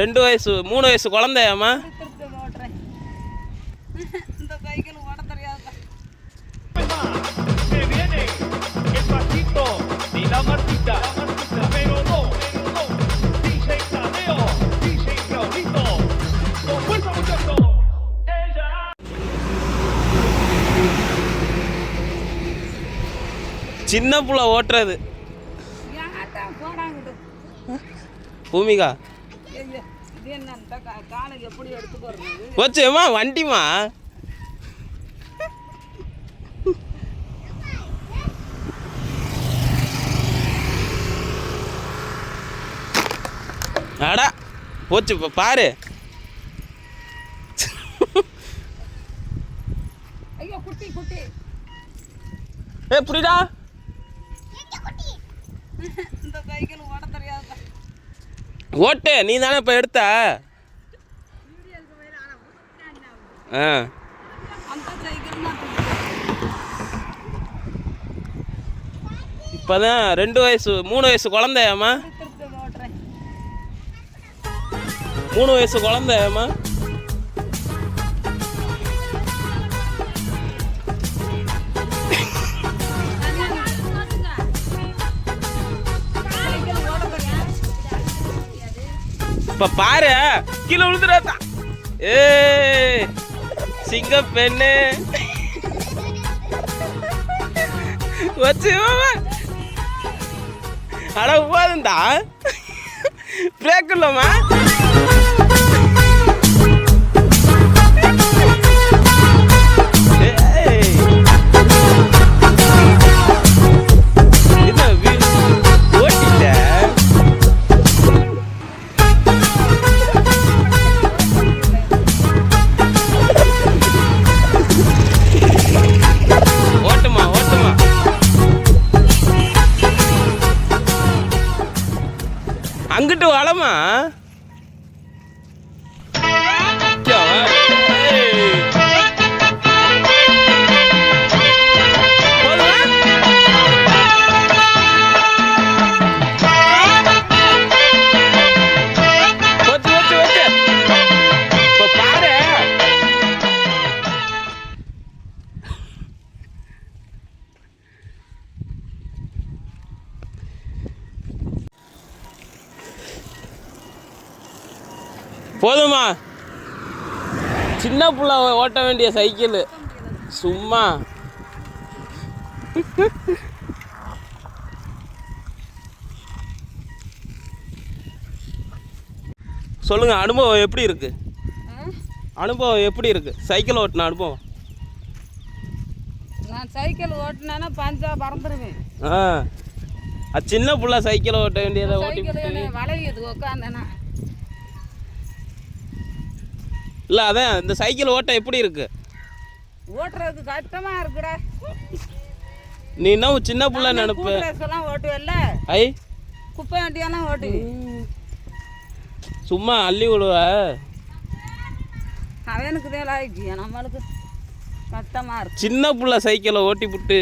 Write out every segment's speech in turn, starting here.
ரெண்டு வயசு மூணு வயசு குழந்தையாம்மா. சின்ன புள்ள ஓட்டுறது பூமிகா போச்சுமா வண்டிமா அடா போச்சு இப்போ பாரு. ஐயோ குட்டி குட்டி. ஏ புரியுதா? இந்த சைக்கிள் ஓட ஓட்டு நீ தானே இப்போ எடுத்த? ஆ. இப்போ தான் இப்போதான் ரெண்டு வயசு மூணு வயசு குழந்தையாம்மா? மூணு வயசு குழந்தையாம்மா? இப்போ பாரு கீழே விழுந்துடாதா ஏ சிங்க பெண்ணு. வச்சு அட உபாதந்தா பிரேக் இல்லம்மா. அங்கிட்டு வளமா போதுமா சின்ன புள்ள ஓட்ட வேண்டிய சைக்கிள் சும்மா. சொல்லுங்க அனுபவம் எப்படி இருக்கு? அனுபவம் எப்படி இருக்கு? சைக்கிள் ஓட்டின அனுபவம். நான் சைக்கிள் ஓட்டினேன்னா பஞ்சா பறந்துருவேன். ஆ. சின்ன புள்ள சைக்கிள் ஓட்ட வேண்டியதை ஓட்டி வளையுது உட்காந்தேன்னா இல்லை அதான் இந்த சைக்கிள் ஓட்ட எப்படி இருக்கு? ஓட்டுறதுக்கு கஷ்டமா இருக்குடா. நீ என்ன சின்ன புள்ள நினைப்ப. ஓட்டுவேல்ல? ஐ. குப்பை வண்டியெல்லாம் ஓட்டுவேன் சும்மா அள்ளி விடுவ. அவனுக்கு தான் ஆயிடுச்சு. நம்மளுக்கு கஷ்டமா இருக்கு. சின்ன புள்ள சைக்கிளை ஓட்டி புட்டு.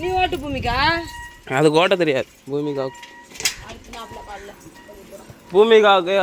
நீ ஓட்டு பூமிக்கா? அதுக்கு ஓட்ட தெரியாது. பூமிகாவுக்கு. பூமிகாவுக்கு